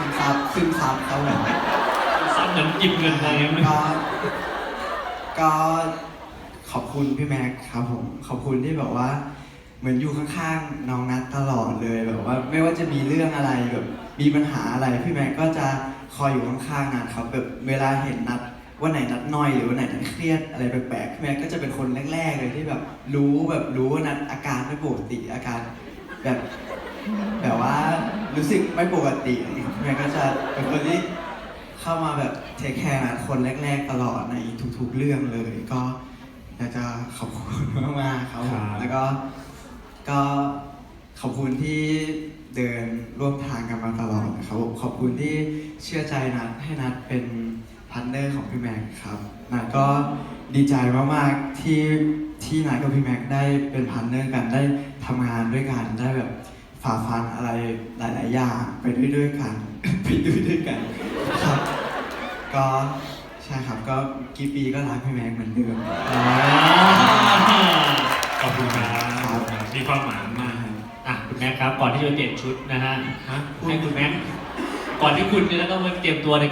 ซึมซับซึมซับเขาแบบซับเหมือนหยิบเงินอะไรเงี้ยก็ ก็ขอบคุณพี่แม็กซ์ครับผม ขอบคุณที่แบบว่า เหมือนอยู่ข้างๆน้องนัทตลอดเลยแบบว่า ไม่ว่าจะมีเรื่องอะไรแบบมีปัญหาอะไรพี่แม็กซ์ก็จะคอยอยู่ข้างๆนัทครับแบบเวลาเห็นนัทวันไหนนัดน้อยหรือวันไหนนัดเครียดอะไรแปลกๆพี่แม็กซ์ก็จะเป็นคนแรกๆเลยที่แบบรู้แบบรู้ว่านัดอาการไม่ปกติอาการแบบแบบว่า รู้สึกไม่ปกติอะไรอย่างเงี้ยพี่แม็กซ์ก็จะเป็นคนที่เข้ามาแบบเทคแคร์คนแรก ๆ ตลอดในทุกๆเรื่องเลย ก็อยากจะขอบคุณมากๆครับผมแล้วก็ก็ขอบคุณที่เดินร่วมทางกันมาตลอดนะครับผมขอบคุณที่เชื่อใจนัดให้นัดเป็นพาร์ทเนอร์ของพี่แม็กซ์ครับนัดก็ดีใจมากๆที่ที่นัดกับพี่แม็กซ์ได้เป็นพาร์ทเนอร์กันได้ทำงานด้วยกันได้แบบ ฝ่าฟันอะไรหลาย ๆ อย่างไปด้วยด้วยกัน ไปด้วยด้วยกันครับ ก็ใช่ครับก็กี่ปีก็รักพี่แม็กเหมือนเดิมขอบคุณครับมีความหมายมากอะคุณแม็กครับก่อนที่จะเปลี่ยนชุดนะฮะฮะให้คุณแม็กก่อนที่คุณจะต้องมาเตรียมตัวในการ